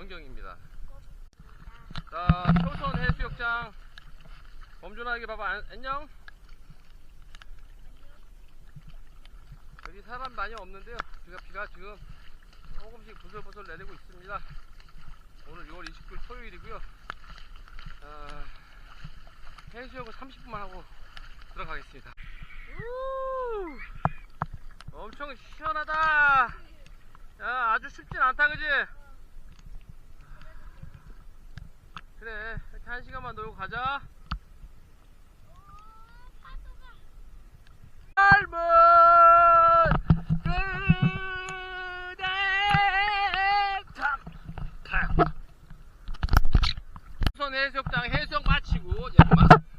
전경입니다. 자, 효선 해수욕장. 범준아에게 봐봐. 안, 안녕? 여기 사람 많이 없는데요. 비가, 비가 지금 조금씩 부슬부슬 내리고 있습니다. 오늘 6월 29일 토요일이고요. 아, 어, 해수욕을 30분만 하고 들어가겠습니다. 엄청 시원하다. 야, 아주 쉽진 않다, 그지? 한 시간만 놀고 가자. 해수욕장 해수욕 마치고 이제 그만.